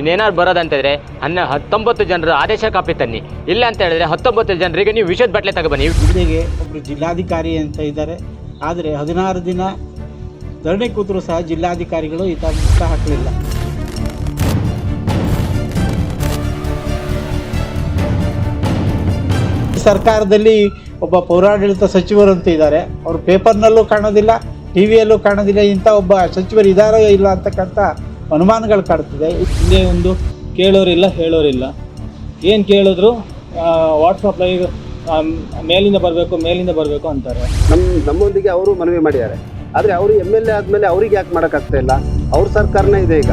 ಇನ್ನೇನಾದ್ರು ಬರೋದಂತಿದ್ರೆ ಅನ್ನ ಹತ್ತೊಂಬತ್ತು ಜನರು ಆದೇಶ ಕಾಪಿ ತನ್ನಿ. ಇಲ್ಲ ಅಂತ ಹೇಳಿದ್ರೆ ಹತ್ತೊಂಬತ್ತು ಜನರಿಗೆ ನೀವು ವಿಷದ ಬಟ್ಲೆ ತಗೊಬನ್ನಿ ಜಿಲ್ಲೆಗೆ ಒಬ್ಬರು ಜಿಲ್ಲಾಧಿಕಾರಿ ಅಂತ ಇದ್ದಾರೆ. ಆದರೆ ಹದಿನಾರು ದಿನ ಧರಣಿ ಕೂತರೂ ಸಹ ಜಿಲ್ಲಾಧಿಕಾರಿಗಳು ಈತ ಮುಕ್ತ ಹಾಕಲಿಲ್ಲ. ಸರ್ಕಾರದಲ್ಲಿ ಒಬ್ಬ ಪೌರಾಡಳಿತ ಸಚಿವರು ಅಂತ ಇದ್ದಾರೆ. ಅವರು ಪೇಪರ್ನಲ್ಲೂ ಕಾಣೋದಿಲ್ಲ ಟಿ ವಿಯಲ್ಲೂ ಕಾಣೋದಿಲ್ಲ, ಇಂಥ ಒಬ್ಬ ಸಚಿವರು ಇದ್ದಾರೋ ಇಲ್ಲ ಅಂತಕ್ಕಂಥ ಅನುಮಾನಗಳು ಕಾಡ್ತಿದೆ ಹಿಂದೆ ಒಂದು ಕೇಳೋರಿಲ್ಲ, ಹೇಳೋರಿಲ್ಲ. ಏನು ಕೇಳಿದ್ರು? ವಾಟ್ಸಪ್ ಲೈವ್ ಮೇಲಿಂದ ಬರಬೇಕು ಮೇಲಿಂದ ಬರಬೇಕು ಅಂತಾರೆ. ನಮ್ಮ ನಮ್ಮೊಂದಿಗೆ ಅವರು ಮನವಿ ಮಾಡಿದ್ದಾರೆ. ಆದರೆ ಅವರು ಎಂ ಎಲ್ ಎ ಆದಮೇಲೆ ಅವ್ರಿಗೆ ಯಾಕೆ ಮಾಡೋಕ್ಕಾಗ್ತಾ ಇಲ್ಲ? ಅವ್ರ ಸರ್ಕಾರನೇ ಇದೆ ಈಗ.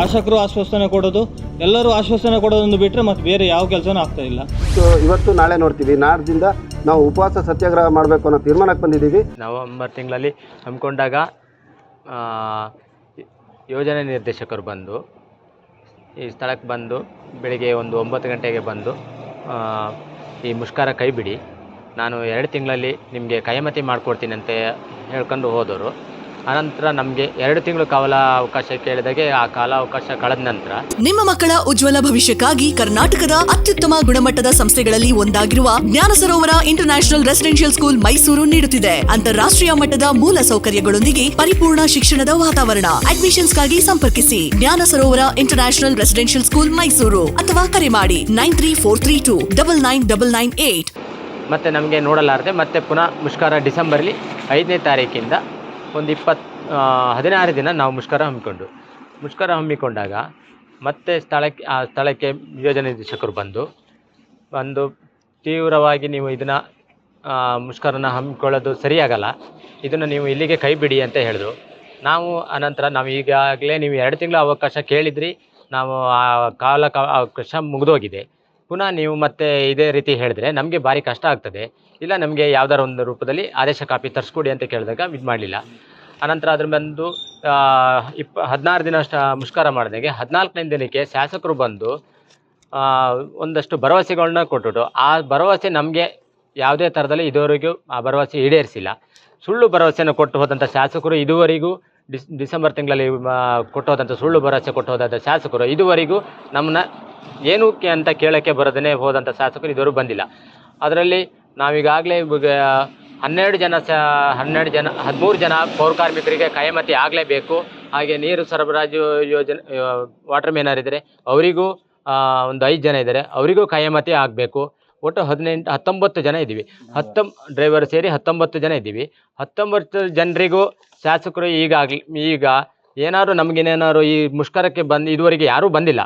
ಶಾಸಕರು ಆಶ್ವಾಸನೆ ಕೊಡೋದು ಎಲ್ಲರೂ ಆಶ್ವಾಸನೆ ಕೊಡೋದೊಂದು ಬಿಟ್ಟರೆ ಮತ್ತೆ ಬೇರೆ ಯಾವ ಕೆಲಸನೂ ಆಗ್ತಾ ಇಲ್ಲ. ಸೊ ಇವತ್ತು ನಾಳೆ ನೋಡ್ತೀವಿ. ನಾಡ್ದಿಂದ ನಾವು ಉಪವಾಸ ಸತ್ಯಾಗ್ರಹ ಮಾಡಬೇಕು ಅನ್ನೋ ತೀರ್ಮಾನಕ್ಕೆ ಬಂದಿದ್ದೀವಿ. ನವೆಂಬರ್ ತಿಂಗಳಲ್ಲಿ ಹಮ್ಮಿಕೊಂಡಾಗ ಆ, ಯೋಜನೆ ನಿರ್ದೇಶಕರು ಬಂದು ಈ ಸ್ಥಳಕ್ಕೆ ಬಂದು ಬೆಳಿಗ್ಗೆ ಒಂದು ಒಂಬತ್ತು ಗಂಟೆಗೆ ಬಂದು ಆ, ಈ ಮುಷ್ಕರ ಕೈ ಬಿಡಿ ನಾನು ಎರಡು ತಿಂಗಳಲ್ಲಿ ನಿಮಗೆ ಕೈಮತಿ ಮಾಡಿಕೊಡ್ತೀನಿ ಅಂತ ಹೇಳ್ಕೊಂಡು ಹೋದವರು. ಅನಂತರ ನಮಗೆ ಎರಡು ತಿಂಗಳು ಕಾಲ ಅವಕಾಶ ಕೇಳಿದಾಗೆ ಆ ಕಾಲ ಅವಕಾಶ ಕಳೆದ ನಂತರ ನಿಮ್ಮ ಮಕ್ಕಳ ಉಜ್ವಲ ಭವಿಷ್ಯಕ್ಕಾಗಿ ಕರ್ನಾಟಕದ ಅತ್ಯುತ್ತಮ ಗುಣಮಟ್ಟದ ಸಂಸ್ಥೆಗಳಲ್ಲಿ ಒಂದಾಗಿರುವ Jnana Sarovara international residential school Mysuru ನೀಡುತ್ತಿದೆ. ಅಂತಾರಾಷ್ಟ್ರೀಯ ಮಟ್ಟದ ಮೂಲ ಸೌಕರ್ಯಗಳೊಂದಿಗೆ ಪರಿಪೂರ್ಣ ಶಿಕ್ಷಣದ ವಾತಾವರಣ. ಅಡ್ಮಿಷನ್ಸ್ಗಾಗಿ ಸಂಪರ್ಕಿಸಿ. Jnana Sarovara international residential school Mysuru ಅಥವಾ ಕರೆ ಮಾಡಿ nine three four three two double nine double nine eight. ಮತ್ತೆ ನಮಗೆ ನೋಡಲಾರದೆ ಮತ್ತೆ ಪುನಃ ಮುಷ್ಕರ ಡಿಸೆಂಬರ್ಲಿ ಐದನೇ ತಾರೀಕಿಂದ ಒಂದು ಇಪ್ಪತ್ತು ಹದಿನಾರು ದಿನ ನಾವು ಮುಷ್ಕರ ಹಮ್ಮಿಕೊಂಡು, ಮುಷ್ಕರ ಹಮ್ಮಿಕೊಂಡಾಗ ಮತ್ತೆ ಸ್ಥಳಕ್ಕೆ, ಆ, ಸ್ಥಳಕ್ಕೆ ಯೋಜನೆ ನಿರ್ದೇಶಕರು ಬಂದು ಬಂದು ತೀವ್ರವಾಗಿ ನೀವು ಇದನ್ನು ಮುಷ್ಕರನ ಹಮ್ಮಿಕೊಳ್ಳೋದು ಸರಿಯಾಗಲ್ಲ, ಇದನ್ನು ನೀವು ಇಲ್ಲಿಗೆ ಕೈ ಬಿಡಿ ಅಂತ ಹೇಳಿದ್ರು. ನಾವು ಅನಂತರ, ನಾವು ಈಗಾಗಲೇ ನೀವು ಎರಡು ತಿಂಗಳ ಅವಕಾಶ ಕೇಳಿದ್ರಿ, ನಾವು ಆ ಕಾಲ ಅವಕಾಶ ಮುಗಿದೋಗಿದೆ. ಪುನಃ ನೀವು ಮತ್ತೆ ಇದೇ ರೀತಿ ಹೇಳಿದ್ರೆ ನಮಗೆ ಭಾರಿ ಕಷ್ಟ ಆಗ್ತದೆ. ಇಲ್ಲ, ನಮಗೆ ಯಾವ್ದಾರ ಒಂದು ರೂಪದಲ್ಲಿ ಆದೇಶ ಕಾಪಿ ತರಿಸ್ಕೊಡಿ ಅಂತ ಕೇಳಿದಾಗ ಇದು ಮಾಡಲಿಲ್ಲ. ಅನಂತರ ಅದ್ರ ಬಂದು ಇಪ್ಪ, ಹದಿನಾರು ದಿನ ಅಷ್ಟು ಮುಷ್ಕರ ಮಾಡಿದಾಗೆ ಹದಿನಾಲ್ಕನೇ ದಿನಕ್ಕೆ ಶಾಸಕರು ಬಂದು ಒಂದಷ್ಟು ಭರವಸೆಗಳನ್ನ ಕೊಟ್ಟುಟು ಆ ಭರವಸೆ ನಮಗೆ ಯಾವುದೇ ಥರದಲ್ಲಿ ಇದುವರೆಗೂ ಆ ಭರವಸೆ ಈಡೇರಿಸಿಲ್ಲ. ಸುಳ್ಳು ಭರವಸೆಯನ್ನು ಕೊಟ್ಟು ಹೋದಂಥ ಶಾಸಕರು ಇದುವರೆಗೂ ಡಿಸ್, ಡಿಸೆಂಬರ್ ತಿಂಗಳಲ್ಲಿ ಕೊಟ್ಟೋದಂಥ ಸುಳ್ಳು ಭರವಸೆ ಕೊಟ್ಟು ಹೋದಂಥ ಶಾಸಕರು. ಇದುವರೆಗೂ ನಮ್ಮನ್ನ ಏನಕ್ಕೆ ಅಂತ ಕೇಳೋಕ್ಕೆ ಬರದೇ ಹೋದಂಥ ಶಾಸಕರು ಇದುವರೆಗೂ ಬಂದಿಲ್ಲ. ಅದರಲ್ಲಿ ನಾವೀಗಾಗಲೇ ಹನ್ನೆರಡು ಜನ ಸ, ಹನ್ನೆರಡು ಜನ, ಹದಿಮೂರು ಜನ ಪೌರ ಕಾರ್ಮಿಕರಿಗೆ ಕೈಮತಿ ಆಗಲೇಬೇಕು. ಹಾಗೆ ನೀರು ಸರಬರಾಜು ಯೋಜನೆ, ವಾಟರ್ ಮೇನರ್ ಇದ್ದರೆ ಅವರಿಗೂ ಒಂದು ಐದು ಜನ ಇದ್ದಾರೆ. ಅವರಿಗೂ ಕಾಯಮತಿ ಆಗಬೇಕು. ಒಟ್ಟು ಹದಿನೆಂಟು, ಹತ್ತೊಂಬತ್ತು ಜನ ಇದ್ದೀವಿ. ಹತ್ತೊಂ ಡ್ರೈವರ್ ಸೇರಿ ಹತ್ತೊಂಬತ್ತು ಜನ ಇದ್ದೀವಿ. ಹತ್ತೊಂಬತ್ತು ಜನರಿಗೂ ಶಾಸಕರು ಈಗಾಗಲಿ, ಈಗ ಏನಾದ್ರು ನಮಗೇನೇನಾದ್ರು ಈ ಮುಷ್ಕರಕ್ಕೆ ಬಂದು, ಇದುವರೆಗೆ ಯಾರೂ ಬಂದಿಲ್ಲ.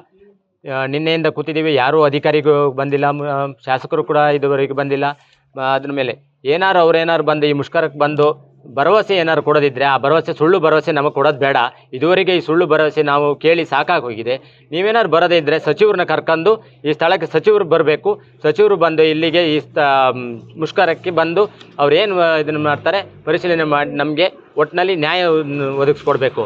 ನಿನ್ನೆಯಿಂದ ಕೂತಿದ್ದೀವಿ, ಯಾರೂ ಅಧಿಕಾರಿಗೂ ಬಂದಿಲ್ಲ ಶಾಸಕರು ಕೂಡ ಇದುವರೆಗೆ ಬಂದಿಲ್ಲ. ಅದ್ರ ಮೇಲೆ ಏನಾರು ಅವ್ರೇನಾರು ಬಂದು ಈ ಮುಷ್ಕರಕ್ಕೆ ಬಂದು ಭರವಸೆ ಏನಾದ್ರು ಕೊಡೋದಿದ್ರೆ ಆ ಭರವಸೆ, ಸುಳ್ಳು ಭರವಸೆ ನಮಗೆ ಕೊಡೋದು ಬೇಡ. ಇದುವರೆಗೆ ಈ ಸುಳ್ಳು ಭರವಸೆ ನಾವು ಕೇಳಿ ಸಾಕಾಗಿ ಹೋಗಿದೆ ನೀವೇನಾದ್ರು ಬರೋದೇ ಇದ್ದರೆ ಸಚಿವರನ್ನ ಕರ್ಕೊಂಡು ಈ ಸ್ಥಳಕ್ಕೆ ಸಚಿವರು ಬರಬೇಕು. ಸಚಿವರು ಬಂದು ಇಲ್ಲಿಗೆ ಈ ಮುಷ್ಕರಕ್ಕೆ ಬಂದು ಅವ್ರು ಏನು ಇದನ್ನು ಮಾಡ್ತಾರೆ? ಪರಿಶೀಲನೆ ಮಾಡಿ, ನಮಗೆ ಒಟ್ಟಿನಲ್ಲಿ ನ್ಯಾಯ ಒದಗಿಸ್ಕೊಡ್ಬೇಕು.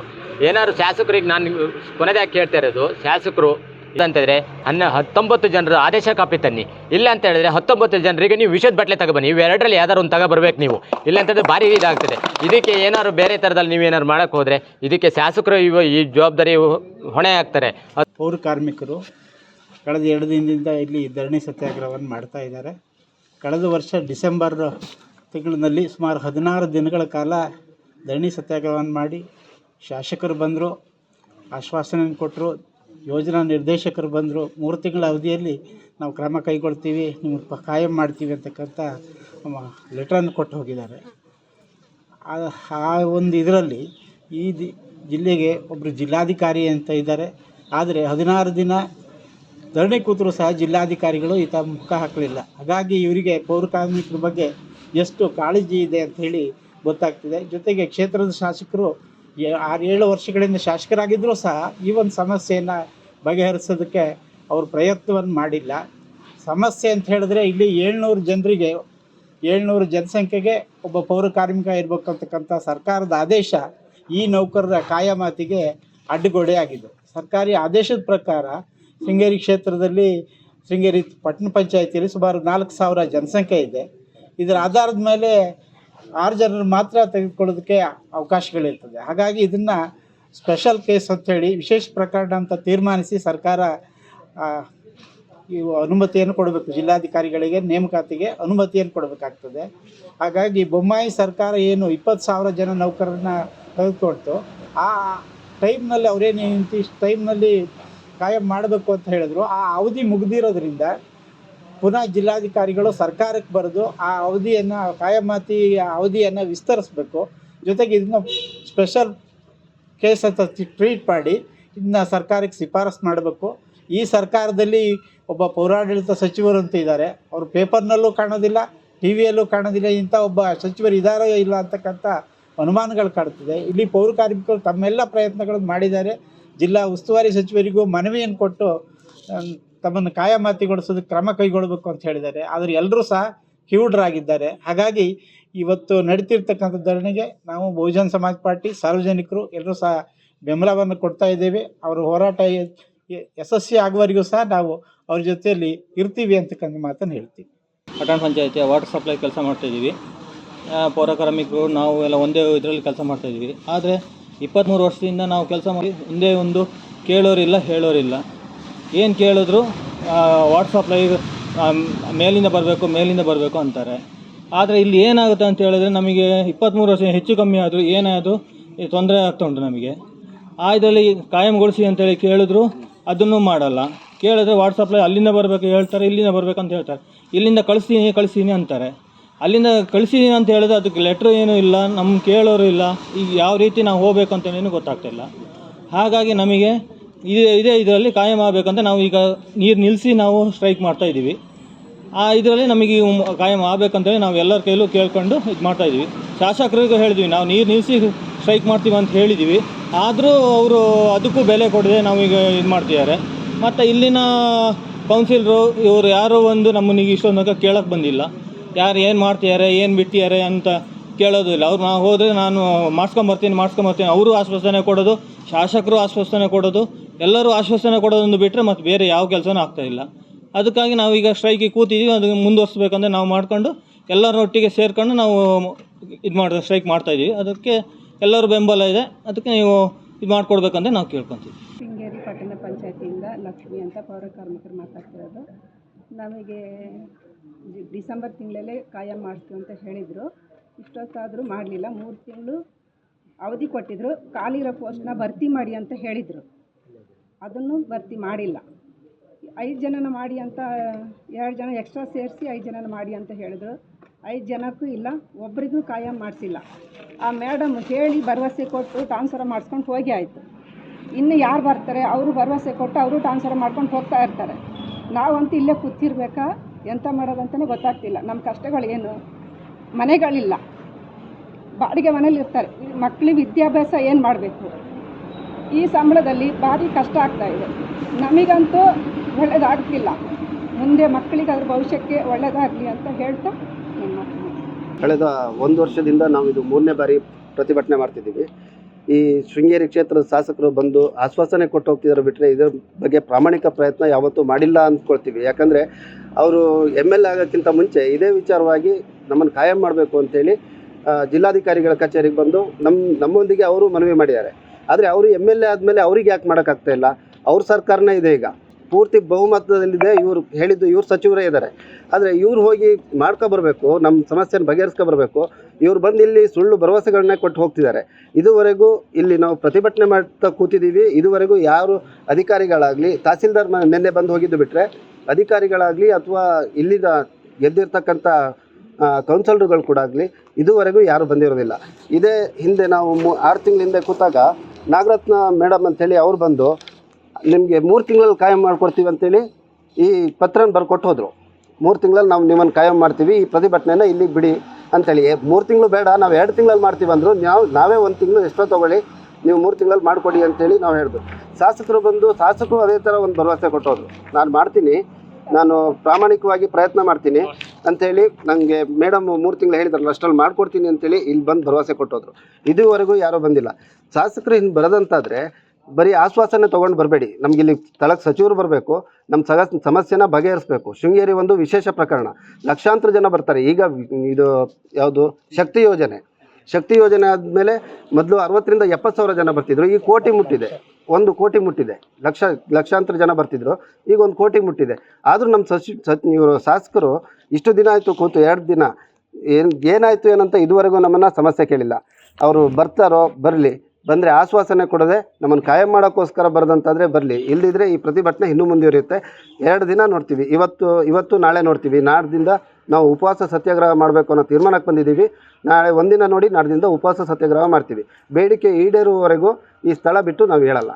ಏನಾದ್ರು ಶಾಸಕರಿಗೆ ನಾನು ಕೊನೆದಾಗಿ ಕೇಳ್ತಾ ಇರೋದು, ಶಾಸಕರು ಅಂತಂದ್ರೆ ಹನ್ನ ಹತ್ತೊಂಬತ್ತು ಜನರ ಆದೇಶ ಕಾಪಿ ತನ್ನಿ. ಇಲ್ಲ ಅಂತ ಹೇಳಿದ್ರೆ ಹತ್ತೊಂಬತ್ತು ಜನರಿಗೆ ನೀವು ವಿಷದ ಬಟ್ಲೆ ತಗೊಬನ್ನಿ. ಇವೆರಡರಲ್ಲಿ ಯಾವ್ದಾರು ಒಂದು ತಗೊಬರ್ಬೇಕು ನೀವು. ಇಲ್ಲ ಅಂತಂದ್ರೆ ಭಾರಿ ಇದಾಗ್ತದೆ. ಇದಕ್ಕೆ ಏನಾದ್ರು ಬೇರೆ ಥರದಲ್ಲಿ ನೀವೇನಾದ್ರು ಮಾಡಕ್ಕೆ ಹೋದ್ರೆ, ಇದಕ್ಕೆ ಶಾಸಕರು ಇವ ಈ ಜವಾಬ್ದಾರಿ ಹೊಣೆ ಆಗ್ತಾರೆ. ಪೌರ ಕಾರ್ಮಿಕರು ಕಳೆದ ಎರಡು ದಿನದಿಂದ ಇಲ್ಲಿ ಧರಣಿ ಸತ್ಯಾಗ್ರಹವನ್ನು ಮಾಡ್ತಾ ಇದ್ದಾರೆ. ಕಳೆದ ವರ್ಷ ಡಿಸೆಂಬರ್ ತಿಂಗಳಿನಲ್ಲಿ ಸುಮಾರು ಹದಿನಾರು ದಿನಗಳ ಕಾಲ ಧರಣಿ ಸತ್ಯಾಗ್ರಹವನ್ನು ಮಾಡಿ ಶಾಸಕರು ಬಂದರು, ಆಶ್ವಾಸನೆ ಕೊಟ್ಟರು. ಯೋಜನಾ ನಿರ್ದೇಶಕರು ಬಂದರು. ಮೂರು ತಿಂಗಳ ಅವಧಿಯಲ್ಲಿ ನಾವು ಕ್ರಮ ಕೈಗೊಳ್ತೀವಿ ನಿಮಗೆ ಕಾಯಂ ಮಾಡ್ತೀವಿ ಅಂತಕ್ಕಂಥ ಲೆಟ್ರನ್ನು ಕೊಟ್ಟು ಹೋಗಿದ್ದಾರೆ. ಆ- ಒಂದು ಇದರಲ್ಲಿ ಈ ಜಿಲ್ಲೆಗೆ ಒಬ್ಬರು ಜಿಲ್ಲಾಧಿಕಾರಿ ಅಂತ ಇದ್ದಾರೆ. ಆದರೆ ಹದಿನಾರು ದಿನ ಧರಣಿ ಕೂತರೂ ಸಹ ಜಿಲ್ಲಾಧಿಕಾರಿಗಳು, ಈತ ಮುಖ ಹಾಕಲಿಲ್ಲ. ಹಾಗಾಗಿ ಇವರಿಗೆ ಪೌರ ಕಾರ್ಮಿಕರ ಬಗ್ಗೆ ಎಷ್ಟು ಕಾಳಜಿ ಇದೆ ಅಂತ ಹೇಳಿ ಗೊತ್ತಾಗ್ತಿದೆ. ಜೊತೆಗೆ ಕ್ಷೇತ್ರದ ಶಾಸಕರು ಆರು ಏಳು ವರ್ಷಗಳಿಂದ ಶಾಸಕರಾಗಿದ್ದರೂ ಸಹ ಈ ಒಂದು ಸಮಸ್ಯೆಯನ್ನು ಬಗೆಹರಿಸೋದಕ್ಕೆ ಅವರು ಪ್ರಯತ್ನವನ್ನು ಮಾಡಿಲ್ಲ. ಸಮಸ್ಯೆ ಅಂತ ಹೇಳಿದ್ರೆ ಇಲ್ಲಿ ಏಳ್ನೂರು ಜನರಿಗೆ, ಏಳ್ನೂರು ಜನಸಂಖ್ಯೆಗೆ ಒಬ್ಬ ಪೌರ ಕಾರ್ಮಿಕ ಇರಬೇಕಂತಕ್ಕಂಥ ಸರ್ಕಾರದ ಆದೇಶ ಈ ನೌಕರರ ಕಾಯಮಾತಿಗೆ ಅಡ್ಡಗೋಡೆ ಆಗಿದೆ. ಸರ್ಕಾರಿ ಆದೇಶದ ಪ್ರಕಾರ ಶೃಂಗೇರಿ ಕ್ಷೇತ್ರದಲ್ಲಿ ಶೃಂಗೇರಿ ಪಟ್ಟಣ ಪಂಚಾಯತಿಯಲ್ಲಿ ಸುಮಾರು ನಾಲ್ಕು ಸಾವಿರ ಜನಸಂಖ್ಯೆ ಇದೆ. ಇದರ ಆಧಾರದ ಮೇಲೆ ಆರು ಜನರು ಮಾತ್ರ ತೆಗೆದುಕೊಳ್ಳೋದಕ್ಕೆ ಅವಕಾಶಗಳಿರ್ತದೆ. ಹಾಗಾಗಿ ಇದನ್ನು ಸ್ಪೆಷಲ್ ಕೇಸ್ ಅಂಥೇಳಿ ವಿಶೇಷ ಪ್ರಕರಣ ಅಂತ ತೀರ್ಮಾನಿಸಿ ಸರ್ಕಾರ ಇವು ಅನುಮತಿಯನ್ನು ಕೊಡಬೇಕು. ಜಿಲ್ಲಾಧಿಕಾರಿಗಳಿಗೆ ನೇಮಕಾತಿಗೆ ಅನುಮತಿಯನ್ನು ಕೊಡಬೇಕಾಗ್ತದೆ. ಹಾಗಾಗಿ ಬೊಮ್ಮಾಯಿ ಸರ್ಕಾರ ಏನು ಇಪ್ಪತ್ತು ಸಾವಿರ ಜನ ನೌಕರರನ್ನ ತೆಗೆದುಕೊಳ್ತು ಆ ಟೈಮ್ನಲ್ಲಿ ಅವರೇನು ಇಂತಿಷ್ಟು ಟೈಮ್ನಲ್ಲಿ ಕಾಯಂ ಮಾಡಬೇಕು ಅಂತ ಹೇಳಿದ್ರು. ಆ ಅವಧಿ ಮುಗಿದಿರೋದ್ರಿಂದ ಪುನಃ ಜಿಲ್ಲಾಧಿಕಾರಿಗಳು ಸರ್ಕಾರಕ್ಕೆ ಬರೆದು ಆ ಅವಧಿಯನ್ನು ಕಾಯಮಾತಿ ಅವಧಿಯನ್ನು ವಿಸ್ತರಿಸಬೇಕು. ಜೊತೆಗೆ ಇದನ್ನು ಸ್ಪೆಷಲ್ ಕೇಸ್ ಅಂತ ಟ್ರೀಟ್ ಮಾಡಿ ಇದನ್ನ ಸರ್ಕಾರಕ್ಕೆ ಶಿಫಾರಸು ಮಾಡಬೇಕು. ಈ ಸರ್ಕಾರದಲ್ಲಿ ಒಬ್ಬ ಪೌರಾಡಳಿತ ಸಚಿವರು ಅಂತ ಇದ್ದಾರೆ. ಅವರು ಪೇಪರ್ನಲ್ಲೂ ಕಾಣೋದಿಲ್ಲ, ಟಿ ವಿಯಲ್ಲೂ ಕಾಣೋದಿಲ್ಲ, ಇಂಥ ಒಬ್ಬ ಸಚಿವರು ಇದ್ದಾರೋ ಇಲ್ಲ ಅಂತಕ್ಕಂಥ ಅನುಮಾನಗಳು ಕಾಡ್ತಿದೆ. ಇಲ್ಲಿ ಪೌರ ಕಾರ್ಮಿಕರು ತಮ್ಮೆಲ್ಲ ಪ್ರಯತ್ನಗಳನ್ನು ಮಾಡಿದ್ದಾರೆ. ಜಿಲ್ಲಾ ಉಸ್ತುವಾರಿ ಸಚಿವರಿಗೂ ಮನವಿಯನ್ನು ಕೊಟ್ಟು ತಮ್ಮನ್ನು ಕಾಯಮಾತಿಗೊಳಿಸೋದಕ್ಕೆ ಕ್ರಮ ಕೈಗೊಳ್ಳಬೇಕು ಅಂತ ಹೇಳಿದ್ದಾರೆ. ಆದರೆ ಎಲ್ಲರೂ ಸಹ ಕ್ಯೂಡ್ರಾಗಿದ್ದಾರೆ ಹಾಗಾಗಿ ಇವತ್ತು ನಡೀತಿರ್ತಕ್ಕಂಥ ಧರಣಿಗೆ ನಾವು ಬಹುಜನ ಸಮಾಜ ಪಾರ್ಟಿ ಸಾರ್ವಜನಿಕರು ಎಲ್ಲರೂ ಸಹ ಬೆಂಬಲವನ್ನು ಕೊಡ್ತಾ ಇದ್ದೇವೆ. ಅವರ ಹೋರಾಟ ಯಶಸ್ವಿ ಆಗುವವರೆಗೂ ಸಹ ನಾವು ಅವ್ರ ಜೊತೆಯಲ್ಲಿ ಇರ್ತೀವಿ ಅಂತಕ್ಕಂಥ ಮಾತನ್ನು ಹೇಳ್ತೀವಿ ಪಟ್ಟಣ ಪಂಚಾಯತಿಯ ವಾಟರ್ ಸಪ್ಲೈ ಕೆಲಸ ಮಾಡ್ತಾಯಿದ್ದೀವಿ ಪೌರ ಕಾರ್ಮಿಕರು ನಾವು ಎಲ್ಲ ಒಂದೇ ಇದರಲ್ಲಿ ಕೆಲಸ ಮಾಡ್ತಾಯಿದ್ದೀವಿ ಆದರೆ ಇಪ್ಪತ್ತ್ಮೂರು ವರ್ಷದಿಂದ ನಾವು ಕೆಲಸ ಮಾಡಿ ಒಂದೇ ಒಂದು ಕೇಳೋರಿಲ್ಲ, ಹೇಳೋರಿಲ್ಲ. ಏನು ಕೇಳಿದ್ರು ವಾಟರ್ ಸಪ್ಲೈ ಮೇಲಿಂದ ಬರಬೇಕು ಮೇಲಿಂದ ಬರಬೇಕು ಅಂತಾರೆ. ಆದರೆ ಇಲ್ಲಿ ಏನಾಗುತ್ತೆ ಅಂತ ಹೇಳಿದ್ರೆ ನಮಗೆ ಇಪ್ಪತ್ತ್ಮೂರು ವರ್ಷ ಹೆಚ್ಚು ಕಮ್ಮಿ ಆದರೂ ಏನಾದರೂ ತೊಂದರೆ ಆಗ್ತಾ ಉಂಟು ನಮಗೆ. ಆ ಕಾಯಂಗೊಳಿಸಿ ಅಂತೇಳಿ ಕೇಳಿದ್ರು, ಅದನ್ನು ಮಾಡಲ್ಲ. ಕೇಳಿದ್ರೆ ವಾಟ್ಸಪ್ಪಲ್ಲಿ ಅಲ್ಲಿಂದ ಬರಬೇಕು ಹೇಳ್ತಾರೆ, ಇಲ್ಲಿಂದ ಬರಬೇಕು ಅಂತ ಹೇಳ್ತಾರೆ. ಇಲ್ಲಿಂದ ಕಳಿಸ್ತೀನಿ ಕಳಿಸ್ತೀನಿ ಅಂತಾರೆ. ಅಲ್ಲಿಂದ ಕಳಿಸಿದ್ದೀನಿ ಅಂತ ಹೇಳಿದ್ರೆ ಅದಕ್ಕೆ ಲೆಟ್ರ್ ಏನೂ ಇಲ್ಲ ನಮ್ಮ ಕೇಳೋರು ಇಲ್ಲ, ಈಗ ಯಾವ ರೀತಿ ನಾವು ಹೋಗಬೇಕು ಅಂತ ಏನು ಗೊತ್ತಾಗ್ತಿಲ್ಲ ಹಾಗಾಗಿ ನಮಗೆ ಇದೇ ಇದೇ ಇದರಲ್ಲಿ ಕಾಯಂ ಆಗಬೇಕಂತ ನಾವು ಈಗ ನೀರು ನಿಲ್ಲಿಸಿ ನಾವು ಸ್ಟ್ರೈಕ್ ಮಾಡ್ತಾ ಇದ್ದೀವಿ. ಆ ಇದರಲ್ಲಿ ನಮಗೆ ಕಾಯಂ ಆಗಬೇಕಂತೇಳಿ ನಾವು ಎಲ್ಲರ ಕೈಲೂ ಕೇಳ್ಕೊಂಡು ಇದು ಮಾಡ್ತಾ ಇದ್ದೀವಿ ಶಾಸಕರಿಗೂ ಹೇಳಿದ್ವಿ, ನಾವು ನೀರು ನಿಲ್ಲಿಸಿ ಸ್ಟ್ರೈಕ್ ಮಾಡ್ತೀವಿ ಅಂತ ಹೇಳಿದ್ದೀವಿ ಆದರೂ ಅವರು ಅದಕ್ಕೂ ಬೆಲೆ ಕೊಡದೆ ನಾವೀಗ ಇದು ಮಾಡ್ತಿದ್ದಾರೆ. ಮತ್ತು ಇಲ್ಲಿನ ಕೌನ್ಸಿಲರು, ಇವರು ಯಾರೋ ಒಂದು ನಮ್ಮನಿಗೆ ಇಷ್ಟೊಂದು ಕೇಳೋಕ್ಕೆ ಬಂದಿಲ್ಲ. ಯಾರು ಏನು ಮಾಡ್ತಿದ್ದಾರೆ, ಏನು ಬಿಟ್ಟಿದ್ದಾರೆ ಅಂತ ಕೇಳೋದು ಇಲ್ಲ ಅವ್ರು ನಾವು ಹೋದರೆ ನಾನು ಮಾಡ್ಸ್ಕೊಂಬರ್ತೀನಿ ಮಾಡ್ಸ್ಕೊಂಬರ್ತೀನಿ ಅವರು ಆಶ್ವಾಸನೆ ಕೊಡೋದು, ಶಾಸಕರು ಆಶ್ವಾಸನೆ ಕೊಡೋದು, ಎಲ್ಲರೂ ಆಶ್ವಾಸನೆ ಕೊಡೋದೊಂದು ಬಿಟ್ಟರೆ ಮತ್ತು ಬೇರೆ ಯಾವ ಕೆಲಸನೂ ಆಗ್ತಾಯಿಲ್ಲ ಅದಕ್ಕಾಗಿ ನಾವು ಈಗ ಸ್ಟ್ರೈಕಿಗೆ ಕೂತಿದ್ದೀವಿ ಅದನ್ನು ಮುಂದುವರಿಸ್ಬೇಕಂದ್ರೆ ನಾವು ಮಾಡ್ಕೊಂಡು ಎಲ್ಲರೊಟ್ಟಿಗೆ ಸೇರ್ಕೊಂಡು ನಾವು ಇದು ಮಾಡಿ ಸ್ಟ್ರೈಕ್ ಮಾಡ್ತಾಯಿದ್ದೀವಿ ಅದಕ್ಕೆ ಎಲ್ಲರೂ ಬೆಂಬಲ ಇದೆ. ಅದಕ್ಕೆ ನೀವು ಇದು ಮಾಡಿಕೊಡ್ಬೇಕಂತ ನಾವು ಕೇಳ್ಕೊತೀವಿ. ಶೃಂಗೇರಿ ಪಟ್ಟಣ ಪಂಚಾಯತಿಯಿಂದ ಲಕ್ಷ್ಮಿ ಅಂತ ಪೌರ ಕಾರ್ಮಿಕರು ಮಾತಾಡ್ತಿರೋದು. ನಮಗೆ ಡಿಸೆಂಬರ್ ತಿಂಗಳಲ್ಲೇ ಕಾಯಂ ಮಾಡಿಸ್ತೀವಿ ಅಂತ ಹೇಳಿದರು. ಇಷ್ಟೊತ್ತಾದರೂ ಮಾಡಲಿಲ್ಲ. ಮೂರು ತಿಂಗಳು ಅವಧಿ ಕೊಟ್ಟಿದ್ದರು ಖಾಲಿರೋ ಪೋಸ್ಟ್ನ ಭರ್ತಿ ಮಾಡಿ ಅಂತ ಹೇಳಿದರು. ಅದನ್ನು ಭರ್ತಿ ಮಾಡಿಲ್ಲ. ಐದು ಜನನ ಮಾಡಿ ಅಂತ, ಎರಡು ಜನ ಎಕ್ಸ್ಟ್ರಾ ಸೇರಿಸಿ ಐದು ಜನನ ಮಾಡಿ ಅಂತ ಹೇಳಿದ್ರು. ಐದು ಜನಕ್ಕೂ ಇಲ್ಲ ಒಬ್ಬರಿಗೂ ಕಾಯಂ ಮಾಡಿಸಿಲ್ಲ. ಆ ಮೇಡಮ್ ಹೇಳಿ ಭರವಸೆ ಕೊಟ್ಟು ಟ್ರಾನ್ಸ್ಫರ್ ಮಾಡಿಸ್ಕೊಂಡು ಹೋಗಿ ಆಯಿತು. ಇನ್ನು ಯಾರು ಬರ್ತಾರೆ? ಅವರು ಭರವಸೆ ಕೊಟ್ಟು ಅವರು ಟ್ರಾನ್ಸ್ಫರ್ ಮಾಡ್ಕೊಂಡು ಹೋಗ್ತಾ ಇರ್ತಾರೆ. ನಾವಂತೂ ಇಲ್ಲೇ ಕೂತಿರ್ಬೇಕಾ? ಎಂತ ಮಾಡೋದಂತಲೇ ಗೊತ್ತಾಗ್ತಿಲ್ಲ. ನಮ್ಮ ಕಷ್ಟಗಳೇನು? ಮನೆಗಳಿಲ್ಲ. ಬಾಡಿಗೆ ಮನೇಲಿ ಇರ್ತಾರೆ. ಮಕ್ಕಳಿಗೆ ವಿದ್ಯಾಭ್ಯಾಸ ಏನು ಮಾಡಬೇಕು? ಈ ಸಂಬಳದಲ್ಲಿ ಭಾರಿ ಕಷ್ಟ ಆಗ್ತಾಯಿದೆ ನಮಗಂತೂ ಒಳ್ಳೆಯದಾಗ್ತಿಲ್ಲ ಮುಂದೆ ಮಕ್ಕಳಿಗೆ ಅದ್ರ ಭವಿಷ್ಯಕ್ಕೆ ಒಳ್ಳೆಯದಾಗಲಿ ಅಂತ ಹೇಳ್ತಾ ಕಳೆದ ಒಂದು ವರ್ಷದಿಂದ ನಾವು ಇದು ಮೂರನೇ ಬಾರಿ ಪ್ರತಿಭಟನೆ ಮಾಡ್ತಿದ್ದೀವಿ. ಈ ಶೃಂಗೇರಿ ಕ್ಷೇತ್ರದ ಶಾಸಕರು ಬಂದು ಆಶ್ವಾಸನೆ ಕೊಟ್ಟು ಹೋಗ್ತಿದ್ದಾರೆ ಬಿಟ್ಟರೆ ಇದರ ಬಗ್ಗೆ ಪ್ರಾಮಾಣಿಕ ಪ್ರಯತ್ನ ಯಾವತ್ತೂ ಮಾಡಿಲ್ಲ ಅಂದ್ಕೊಳ್ತೀವಿ. ಯಾಕಂದರೆ ಅವರು ಎಂ ಎಲ್ ಆಗೋಕ್ಕಿಂತ ಮುಂಚೆ ಇದೇ ವಿಚಾರವಾಗಿ ನಮ್ಮನ್ನು ಕಾಯಂ ಮಾಡಬೇಕು ಅಂತೇಳಿ ಜಿಲ್ಲಾಧಿಕಾರಿಗಳ ಕಚೇರಿಗೆ ಬಂದು ನಮ್ಮ ನಮ್ಮೊಂದಿಗೆ ಅವರು ಮನವಿ ಮಾಡಿದ್ದಾರೆ. ಆದರೆ ಅವರು ಎಂ ಎಲ್ ಎ ಆದಮೇಲೆ ಅವ್ರಿಗೆ ಯಾಕೆ ಮಾಡೋಕ್ಕಾಗ್ತಾಯಿಲ್ಲ ಅವ್ರ ಸರ್ಕಾರನೇ ಇದೆ ಈಗ. ಪೂರ್ತಿ ಬಹುಮತದಲ್ಲಿದೆ, ಇವರು ಹೇಳಿದ್ದು ಇವ್ರು ಸಚಿವರೇ ಇದ್ದಾರೆ ಆದರೆ ಇವ್ರು ಹೋಗಿ ಮಾಡ್ಕೊಬರ್ಬೇಕು ನಮ್ಮ ಸಮಸ್ಯೆನ ಬಗೆಹರಿಸ್ಕೊಬರ್ಬೇಕು, ಇವ್ರು ಬಂದು ಇಲ್ಲಿ ಸುಳ್ಳು ಭರವಸೆಗಳನ್ನ ಕೊಟ್ಟು ಹೋಗ್ತಿದ್ದಾರೆ. ಇದುವರೆಗೂ ಇಲ್ಲಿ ನಾವು ಪ್ರತಿಭಟನೆ ಮಾಡ್ತಾ ಕೂತಿದ್ದೀವಿ ಇದುವರೆಗೂ ಯಾರು ಅಧಿಕಾರಿಗಳಾಗಲಿ, ತಹಸೀಲ್ದಾರ್ ನಿನ್ನೆ ಬಂದು ಹೋಗಿದ್ದು ಬಿಟ್ಟರೆ ಅಧಿಕಾರಿಗಳಾಗಲಿ ಅಥವಾ ಇಲ್ಲಿದ ಗೆದ್ದಿರ್ತಕ್ಕಂಥ ಕೌನ್ಸಲ್ರುಗಳು ಕೂಡ ಆಗಲಿ ಇದುವರೆಗೂ ಯಾರು ಬಂದಿರೋದಿಲ್ಲ. ಇದೇ ಹಿಂದೆ ನಾವು ಮು, ಆರು ತಿಂಗಳಿಂದ ಕೂತಾಗ ನಾಗರತ್ನ ಮೇಡಮ್ ಅಂಥೇಳಿ ಅವ್ರು ಬಂದು ನಿಮಗೆ ಮೂರು ತಿಂಗಳಲ್ಲಿ ಕಾಯಂ ಮಾಡಿಕೊಡ್ತೀವಿ ಅಂತೇಳಿ ಈ ಪತ್ರನ ಬರ್ಕೊಟ್ಟು ಹೋದರು ಮೂರು ತಿಂಗಳಲ್ಲಿ ನಾವು ನಿಮ್ಮನ್ನು ಕಾಯಂ ಮಾಡ್ತೀವಿ, ಈ ಪ್ರತಿಭಟನೆನ ಇಲ್ಲಿಗೆ ಬಿಡಿ ಅಂತೇಳಿ. ಮೂರು ತಿಂಗಳು ಬೇಡ, ನಾವು ಎರಡು ತಿಂಗಳಲ್ಲಿ ಮಾಡ್ತೀವಿ ಅಂದರು, ನಾವು, ನಾವೇ ಒಂದು ತಿಂಗಳು ಎಷ್ಟೋ ತೊಗೊಳ್ಳಿ, ನೀವು ಮೂರು ತಿಂಗಳಲ್ಲಿ ಮಾಡಿಕೊಡಿ ಅಂತೇಳಿ ನಾವು ಹೇಳಿದ್ರು ಶಾಸಕರು ಬಂದು, ಶಾಸಕರು ಅದೇ ಥರ ಒಂದು ಭರವಸೆ ಕೊಟ್ಟೋದ್ರು. ನಾನು ಮಾಡ್ತೀನಿ, ನಾನು ಪ್ರಾಮಾಣಿಕವಾಗಿ ಪ್ರಯತ್ನ ಮಾಡ್ತೀನಿ ಅಂಥೇಳಿ ನನಗೆ ಮೇಡಮ್ ಮೂರು ತಿಂಗಳು ಹೇಳಿದ್ರಲ್ಲ, ಅಷ್ಟರಲ್ಲಿ ಮಾಡ್ಕೊಡ್ತೀನಿ ಅಂತೇಳಿ ಇಲ್ಲಿ ಬಂದು ಭರವಸೆ ಕೊಟ್ಟೋದ್ರು. ಇದುವರೆಗೂ ಯಾರೂ ಬಂದಿಲ್ಲ. ಶಾಸಕರು ಇನ್ನು ಬರೋದಂತಾದರೆ ಬರೀ ಆಶ್ವಾಸನೆ ತೊಗೊಂಡು ಬರಬೇಡಿ. ನಮ್ಗೆ ಇಲ್ಲಿ ಸ್ಥಳಕ್ಕೆ ಸಚಿವರು ಬರಬೇಕು ನಮ್ಮ ಸಗ, ಸಮಸ್ಯೆನ ಬಗೆಹರಿಸಬೇಕು. ಶೃಂಗೇರಿ ಒಂದು ವಿಶೇಷ ಪ್ರಕರಣ. ಲಕ್ಷಾಂತರ ಜನ ಬರ್ತಾರೆ. ಈಗ ಇದು ಯಾವುದು? ಶಕ್ತಿ ಯೋಜನೆ. ಶಕ್ತಿ ಯೋಜನೆ ಆದಮೇಲೆ ಮೊದಲು ಅರವತ್ತರಿಂದ ಎಪ್ಪತ್ತು ಸಾವಿರ ಜನ ಬರ್ತಿದ್ರು. ಈಗ ಕೋಟಿ ಮುಟ್ಟಿದೆ. ಒಂದು ಕೋಟಿ ಮುಟ್ಟಿದೆ. ಲಕ್ಷ, ಲಕ್ಷಾಂತರ ಜನ ಬರ್ತಿದ್ರು. ಈಗ ಒಂದು ಕೋಟಿ ಮುಟ್ಟಿದೆ. ಆದರೂ ನಮ್ಮ ಸಚಿ, ಇವರು ಶಾಸಕರು ಇಷ್ಟು ದಿನ ಆಯಿತು ಕೂತು, ಎರಡು ದಿನ ಏನು, ಏನಾಯಿತು ಏನಂತ ಇದುವರೆಗೂ ನಮ್ಮನ್ನು ಸಮಸ್ಯೆ ಕೇಳಿಲ್ಲ. ಅವರು ಬರ್ತಾರೋ, ಬರಲಿ. ಬಂದರೆ ಆಶ್ವಾಸನೆ ಕೊಡದೆ ನಮ್ಮನ್ನು ಕಾಯಂ ಮಾಡೋಕ್ಕೋಸ್ಕರ ಬರೆದಂತಾದರೆ ಬರಲಿ. ಇಲ್ಲದಿದ್ದರೆ ಈ ಪ್ರತಿಭಟನೆ ಇನ್ನೂ ಮುಂದುವರಿಯುತ್ತೆ. ಎರಡು ದಿನ ನೋಡ್ತೀವಿ. ಇವತ್ತು ಇವತ್ತು, ನಾಳೆ ನೋಡ್ತೀವಿ. ನಾಡ್ದಿಂದ ನಾವು ಉಪವಾಸ ಸತ್ಯಾಗ್ರಹ ಮಾಡಬೇಕು ಅನ್ನೋ ತೀರ್ಮಾನಕ್ಕೆ ಬಂದಿದ್ದೀವಿ. ನಾಳೆ ಒಂದಿನ ನೋಡಿ ನಾಡ್ದಿಂದ ಉಪವಾಸ ಸತ್ಯಾಗ್ರಹ ಮಾಡ್ತೀವಿ. ಬೇಡಿಕೆ ಈಡೇರುವವರೆಗೂ ಈ ಸ್ಥಳ ಬಿಟ್ಟು ನಾವು ಹೇಳಲ್ಲ.